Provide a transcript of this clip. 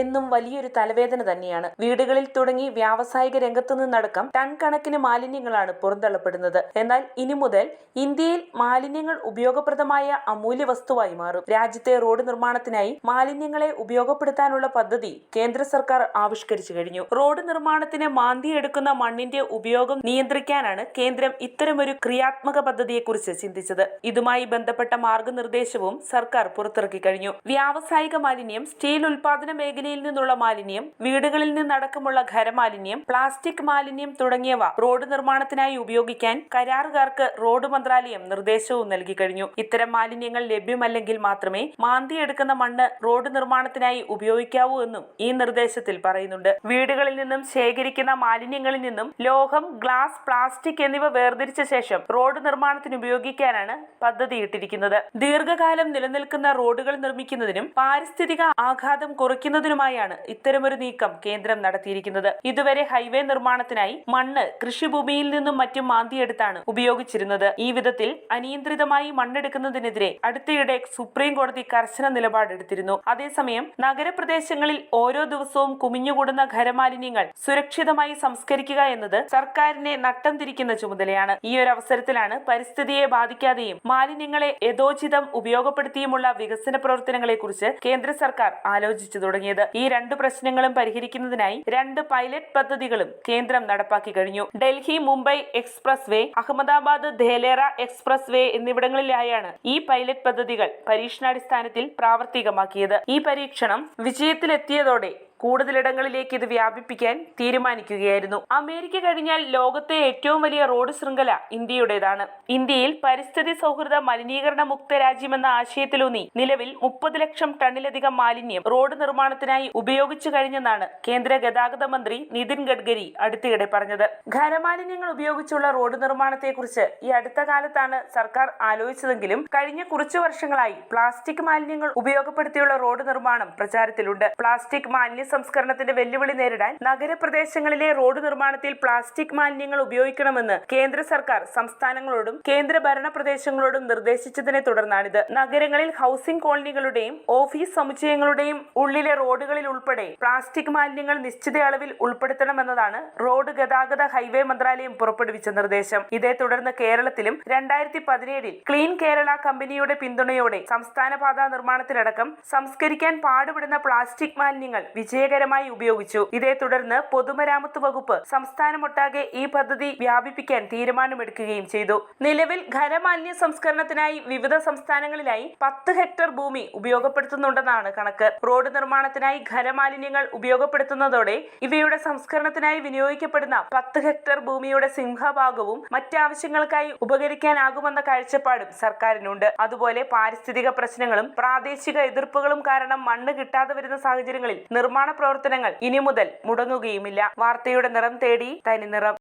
എന്നും വലിയൊരു തലവേദന തന്നെയാണ്. വീടുകളിൽ തുടങ്ങി വ്യാവസായിക രംഗത്തു നിന്നടക്കം ടൺ കണക്കിന് മാലിന്യങ്ങളാണ് പുറന്തള്ളപ്പെടുന്നത്. എന്നാൽ ഇനി മുതൽ ഇന്ത്യയിൽ മാലിന്യങ്ങൾ ഉപയോഗപ്രദമായ അമൂല്യ വസ്തുവായി മാറും. രാജ്യത്തെ റോഡ് നിർമ്മാണത്തിനായി മാലിന്യങ്ങളെ ഉപയോഗപ്പെടുത്താനുള്ള പദ്ധതി കേന്ദ്ര സർക്കാർ ആവിഷ്കരിച്ചു കഴിഞ്ഞു. റോഡ് നിർമ്മാണത്തിന് മാന്തിയെടുക്കുന്ന മണ്ണിന്റെ ഉപയോഗം നിയന്ത്രിക്കാനാണ് കേന്ദ്രം ഇത്തരമൊരു ക്രിയാത്മക പദ്ധതിയെക്കുറിച്ച് ചിന്തിച്ചത്. ഇതുമായി ബന്ധപ്പെട്ട മാർഗനിർദ്ദേശവും സർക്കാർ പുറത്തിറക്കി കഴിഞ്ഞു. വ്യാവസായിക മാലിന്യം സ്റ്റീൽ ഉൽപാദന മേഖലയിൽ നിന്നുള്ള മാലിന്യം വീടുകളിൽ നിന്നടക്കമുള്ള ഖരമാലിന്യം പ്ലാസ്റ്റിക് മാലിന്യം തുടങ്ങിയവ റോഡ് നിർമ്മാണത്തിനായി ഉപയോഗിക്കാൻ കരാറുകാർക്ക് റോഡ് മന്ത്രാലയം നിർദ്ദേശവും നൽകി കഴിഞ്ഞു. ഇത്തരം മാലിന്യങ്ങൾ ലഭ്യമല്ലെങ്കിൽ മാത്രമേ മാന്തിയെടുക്കുന്ന മണ്ണ് റോഡ് നിർമ്മാണത്തിനായി ഉപയോഗിക്കാവൂ എന്നും ഈ നിർദ്ദേശത്തിൽ പറയുന്നുണ്ട്. വീടുകളിൽ നിന്നും ശേഖരിക്കുന്ന മാലിന്യങ്ങളിൽ നിന്നും ലോഹം ഗ്ലാസ് പ്ലാസ്റ്റിക് എന്നിവ വേർതിരിച്ച ശേഷം റോഡ് നിർമ്മാണത്തിന് ഉപയോഗിക്കാനാണ് പദ്ധതിയിട്ടിരിക്കുന്നത്. ദീർഘകാലം നിലനിൽക്കുന്ന റോഡുകൾ നിർമ്മിക്കുന്നതിനും പാരിസ്ഥിതിക ആഘാതം കുറയ്ക്കുന്നതിനുമായാണ് ഇത്തരമൊരു നീക്കം കേന്ദ്രം നടത്തിയിരിക്കുന്നത്. ഇതുവരെ ഹൈവേ നിർമ്മാണത്തിനായി മണ്ണ് കൃഷിഭൂമിയിൽ നിന്നും മറ്റും മാന്തിയെടുത്താണ് ഉപയോഗിച്ചിരുന്നത്. ഈ വിധത്തിൽ അനിയന്ത്രിതമായി മണ്ണെടുക്കുന്നതിനെതിരെ അടുത്തിടെ സുപ്രീം കോടതി കർശന നിലപാടെടുത്തിരുന്നു. അതേസമയം നഗരപ്രദേശങ്ങളിൽ ഓരോ ദിവസവും കുമിഞ്ഞുകൂടുന്ന ഖരമാലിന്യങ്ങൾ സുരക്ഷിതമായി സംസ്കരിക്കുക എന്നത് സർക്കാരിനെ നട്ടം തിരിക്കുന്ന ചുമതലയാണ്. ഈ ഒരു അവസരത്തിലാണ് പരിസ്ഥിതിയെ ബാധിക്കാതെയും മാലിന്യങ്ങളെ യഥോചിതം ഉപയോഗപ്പെടുത്തിയുമുള്ള വികസന പ്രവർത്തനങ്ങളെക്കുറിച്ച് കേന്ദ്ര സർക്കാർ ആലോചിച്ചു തുടങ്ങിയത്. ഈ രണ്ട് പ്രശ്നങ്ങളും പരിഹരിക്കുന്നതിനായി രണ്ട് പൈലറ്റ് പദ്ധതികളും കേന്ദ്രം നടപ്പാക്കി കഴിഞ്ഞു. ഡൽഹി മുംബൈ എക്സ്പ്രസ് വേ അഹമ്മദാബാദ് ധേലേറ എക്സ്പ്രസ് വേ എന്നിവിടങ്ങളിലായാണ് ഈ പൈലറ്റ് പദ്ധതികൾ പരീക്ഷണാടിസ്ഥാനത്തിൽ പ്രാവർത്തികമാക്കിയത്. ഈ പരീക്ഷണം വിജയത്തിലെത്തിയതോടെ കൂടുതലിടങ്ങളിലേക്ക് ഇത് വ്യാപിപ്പിക്കാൻ തീരുമാനിക്കുകയായിരുന്നു. അമേരിക്ക കഴിഞ്ഞാൽ ലോകത്തെ ഏറ്റവും വലിയ റോഡ് ശൃംഖല ഇന്ത്യയുടേതാണ്. ഇന്ത്യയിൽ പരിസ്ഥിതി സൗഹൃദ മലിനീകരണ മുക്ത രാജ്യമെന്ന ആശയത്തിലൂന്നി നിലവിൽ മുപ്പത് ലക്ഷം ടണ്ണിലധികം മാലിന്യം റോഡ് നിർമ്മാണത്തിനായി ഉപയോഗിച്ചു കഴിഞ്ഞെന്നാണ് കേന്ദ്ര ഗതാഗത മന്ത്രി നിതിൻ ഗഡ്കരി അടുത്തിടെ പറഞ്ഞത്. ഖരമാലിന്യങ്ങൾ ഉപയോഗിച്ചുള്ള റോഡ് നിർമ്മാണത്തെക്കുറിച്ച് ഈ അടുത്ത കാലത്താണ് സർക്കാർ ആലോചിച്ചതെങ്കിലും കഴിഞ്ഞ കുറച്ചു വർഷങ്ങളായി പ്ലാസ്റ്റിക് മാലിന്യങ്ങൾ ഉപയോഗപ്പെടുത്തിയുള്ള റോഡ് നിർമ്മാണം പ്രചാരത്തിലുണ്ട്. പ്ലാസ്റ്റിക് മാലിന്യ സംസ്കരണത്തിന്റെ വെല്ലുവിളി നേരിടാൻ നഗരപ്രദേശങ്ങളിലെ റോഡ് നിർമ്മാണത്തിൽ പ്ലാസ്റ്റിക് മാലിന്യങ്ങൾ ഉപയോഗിക്കണമെന്ന് കേന്ദ്ര സർക്കാർ സംസ്ഥാനങ്ങളോടും കേന്ദ്ര ഭരണ പ്രദേശങ്ങളോടും നിർദ്ദേശിച്ചതിനെ തുടർന്നാണിത്. നഗരങ്ങളിൽ ഹൗസിംഗ് കോളനികളുടെയും ഓഫീസ് സമുച്ചയങ്ങളുടെയും ഉള്ളിലെ റോഡുകളിൽ ഉൾപ്പെടെ പ്ലാസ്റ്റിക് മാലിന്യങ്ങൾ നിശ്ചിത അളവിൽ ഉൾപ്പെടുത്തണമെന്നതാണ് റോഡ് ഗതാഗത ഹൈവേ മന്ത്രാലയം പുറപ്പെടുവിച്ച നിർദ്ദേശം. ഇതേ തുടർന്ന് കേരളത്തിലും രണ്ടായിരത്തി പതിനേഴിൽ ക്ലീൻ കേരള കമ്പനിയുടെ പിന്തുണയോടെ സംസ്ഥാന പാതാ നിർമ്മാണത്തിലടക്കം സംസ്കരിക്കാൻ പാടുപെടുന്ന പ്ലാസ്റ്റിക് മാലിന്യങ്ങൾ വിജയകരമായി ഉപയോഗിച്ചു. ഇതേ തുടർന്ന് പൊതുമരാമത്ത് വകുപ്പ് സംസ്ഥാനമൊട്ടാകെ ഈ പദ്ധതി വ്യാപിപ്പിക്കാൻ തീരുമാനമെടുക്കുകയും ചെയ്തു. നിലവിൽ ഖരമാലിന്യ സംസ്കരണത്തിനായി വിവിധ സംസ്ഥാനങ്ങളിലായി പത്ത് ഹെക്ടർ ഭൂമി ഉപയോഗപ്പെടുത്തുന്നുണ്ടെന്നാണ് കണക്ക്. റോഡ് നിർമ്മാണത്തിനായി ഖരമാലിന്യങ്ങൾ ഉപയോഗപ്പെടുത്തുന്നതോടെ ഇവയുടെ സംസ്കരണത്തിനായി വിനിയോഗിക്കപ്പെടുന്ന പത്ത് ഹെക്ടർ ഭൂമിയുടെ സിംഹഭാഗവും മറ്റാവശ്യങ്ങൾക്കായി ഉപകരിക്കാനാകുമെന്ന കാഴ്ചപ്പാടും സർക്കാരിനുണ്ട്. അതുപോലെ പാരിസ്ഥിതിക പ്രശ്നങ്ങളും പ്രാദേശിക എതിർപ്പുകളും കാരണം മണ്ണ് കിട്ടാതെ വരുന്ന സാഹചര്യങ്ങളിൽ നിർമ്മാണ പ്രവർത്തനങ്ങൾ ഇനി മുതൽ മുടങ്ങുകയുമില്ല. വാർത്തയുടെ നിറം തേടി തനി നിറം.